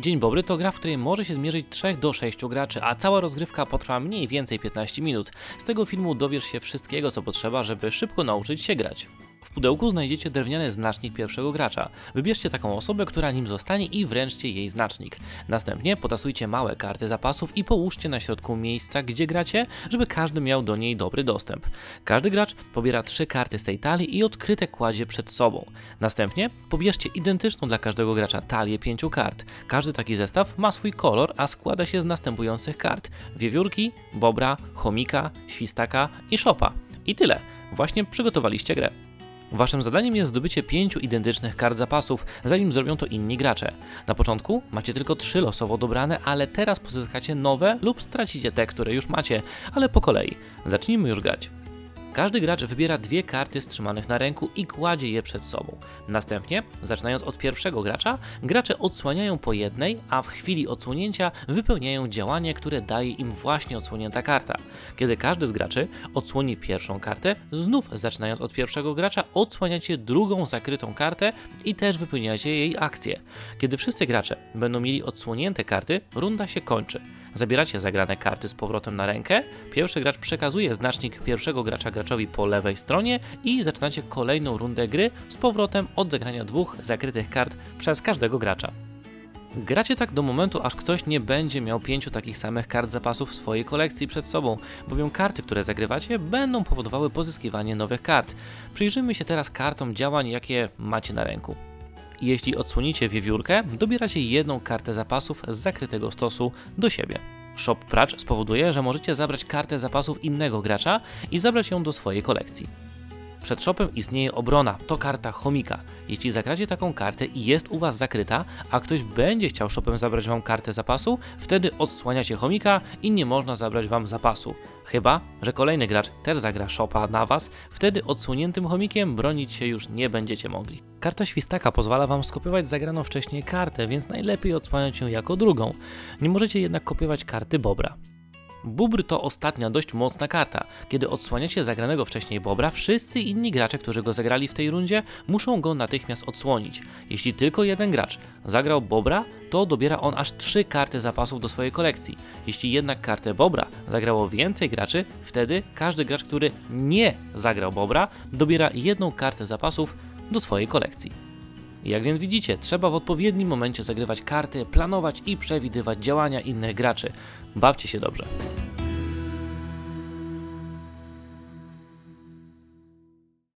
Dzień Bobry to gra, w której może się zmierzyć 3 do 6 graczy, a cała rozgrywka potrwa mniej więcej 15 minut. Z tego filmu dowiesz się wszystkiego, co potrzeba, żeby szybko nauczyć się grać. W pudełku znajdziecie drewniany znacznik pierwszego gracza. Wybierzcie taką osobę, która nim zostanie i wręczcie jej znacznik. Następnie potasujcie małe karty zapasów i połóżcie na środku miejsca, gdzie gracie, żeby każdy miał do niej dobry dostęp. Każdy gracz pobiera trzy karty z tej talii i odkryte kładzie przed sobą. Następnie pobierzcie identyczną dla każdego gracza talię pięciu kart. Każdy taki zestaw ma swój kolor, a składa się z następujących kart: wiewiórki, bobra, chomika, świstaka i szopa. I tyle. Właśnie przygotowaliście grę. Waszym zadaniem jest zdobycie pięciu identycznych kart zapasów, zanim zrobią to inni gracze. Na początku macie tylko trzy losowo dobrane, ale teraz pozyskacie nowe lub stracicie te, które już macie, ale po kolei. Zacznijmy już grać. Każdy gracz wybiera dwie karty strzymanych na ręku i kładzie je przed sobą. Następnie, zaczynając od pierwszego gracza, gracze odsłaniają po jednej, a w chwili odsłonięcia wypełniają działanie, które daje im właśnie odsłonięta karta. Kiedy każdy z graczy odsłoni pierwszą kartę, znów zaczynając od pierwszego gracza, odsłaniacie drugą zakrytą kartę i też wypełniacie jej akcję. Kiedy wszyscy gracze będą mieli odsłonięte karty, runda się kończy. Zabieracie zagrane karty z powrotem na rękę, pierwszy gracz przekazuje znacznik pierwszego gracza graczowi po lewej stronie i zaczynacie kolejną rundę gry z powrotem od zagrania dwóch zakrytych kart przez każdego gracza. Gracie tak do momentu, aż ktoś nie będzie miał pięciu takich samych kart zapasów w swojej kolekcji przed sobą, bowiem karty, które zagrywacie, będą powodowały pozyskiwanie nowych kart. Przyjrzyjmy się teraz kartom działań, jakie macie na ręku. Jeśli odsłonicie wiewiórkę, dobieracie jedną kartę zapasów z zakrytego stosu do siebie. Shop Pracz spowoduje, że możecie zabrać kartę zapasów innego gracza i zabrać ją do swojej kolekcji. Przed shopem istnieje obrona, to karta chomika. Jeśli zagracie taką kartę i jest u Was zakryta, a ktoś będzie chciał shopem zabrać Wam kartę zapasu, wtedy odsłaniacie chomika i nie można zabrać Wam zapasu. Chyba, że kolejny gracz też zagra shopa na Was, wtedy odsłoniętym chomikiem bronić się już nie będziecie mogli. Karta świstaka pozwala Wam skopiować zagraną wcześniej kartę, więc najlepiej odsłaniać ją jako drugą. Nie możecie jednak kopiować karty Bobra. Bubr to ostatnia dość mocna karta. Kiedy odsłaniacie zagranego wcześniej Bobra, wszyscy inni gracze, którzy go zagrali w tej rundzie, muszą go natychmiast odsłonić. Jeśli tylko jeden gracz zagrał Bobra, to dobiera on aż trzy karty zapasów do swojej kolekcji. Jeśli jednak kartę Bobra zagrało więcej graczy, wtedy każdy gracz, który nie zagrał Bobra, dobiera jedną kartę zapasów do swojej kolekcji. Jak więc widzicie, trzeba w odpowiednim momencie zagrywać karty, planować i przewidywać działania innych graczy. Bawcie się dobrze.